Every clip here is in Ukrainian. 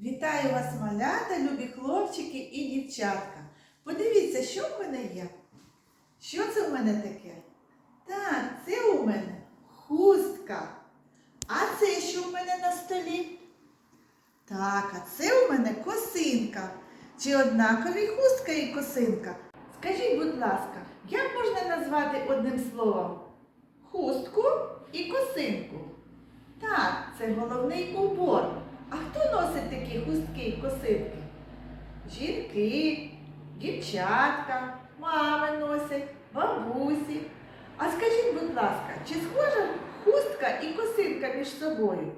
Вітаю вас, малята, любі хлопчики і дівчатка. Подивіться, що в мене є. Що це в мене таке? Так, це у мене хустка. А це що в мене на столі? Так, а це у мене косинка. Чи однакові хустка і косинка? Скажіть, будь ласка, як можна назвати одним словом? Хустку і косинку. Так, це головний убор. А хто носить такі хустки і косинки? Жінки, дівчатка, мами носять, бабусі. А скажіть, будь ласка, чи схожа хустка і косинка між собою?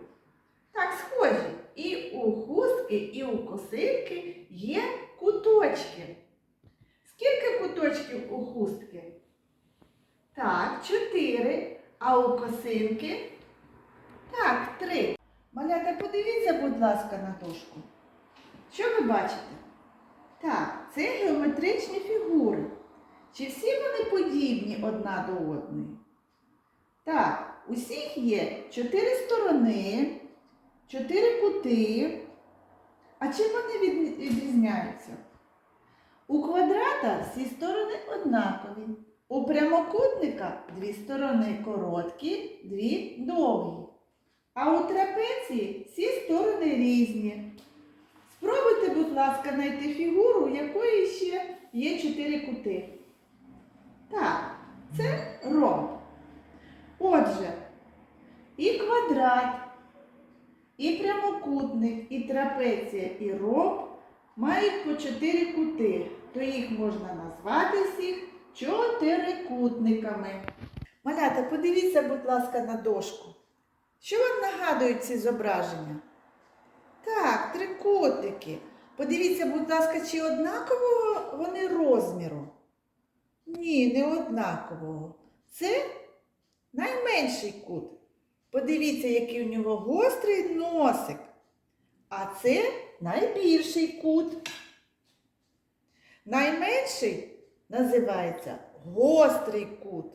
Так, схожі. І у хустки, і у косинки є куточки. Скільки куточків у хустки? Так, чотири. А у косинки? Так, три. Малята, подивіться, будь ласка, на дошку. Що ви бачите? Так, це геометричні фігури. Чи всі вони подібні одна до одної? Так, усіх є чотири сторони, чотири кути. А чим вони відрізняються? У квадрата всі сторони однакові. У прямокутника дві сторони короткі, дві довгі. А у трапеції всі сторони різні. Спробуйте, будь ласка, знайти фігуру, у якої ще є чотири кути. Так, це ромб. Отже, і квадрат, і прямокутник, і трапеція, і ромб мають по чотири кути, то їх можна назвати всіх чотирикутниками. Малята, подивіться, будь ласка, на дошку. Що вам нагадують ці зображення? Так, трикутники. Подивіться, будь ласка, чи однакового вони розміру? Ні, не однакового. Це найменший кут. Подивіться, який у нього гострий носик. А це найбільший кут. Найменший називається гострий кут.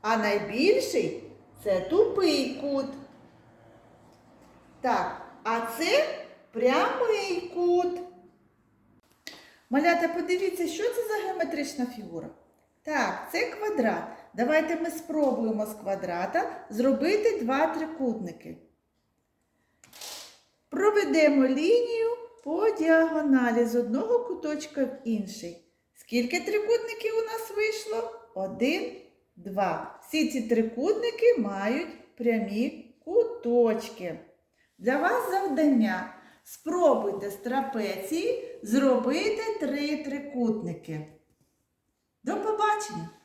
А найбільший це тупий кут. Так, а це прямий кут. Малята, подивіться, що це за геометрична фігура? Так, це квадрат. Давайте ми спробуємо з квадрата зробити два трикутники. Проведемо лінію по діагоналі з одного куточка в інший. Скільки трикутників у нас вийшло? Один, два. Всі ці трикутники мають прямі куточки. Для вас завдання. Спробуйте з трапеції зробити три трикутники. До побачення!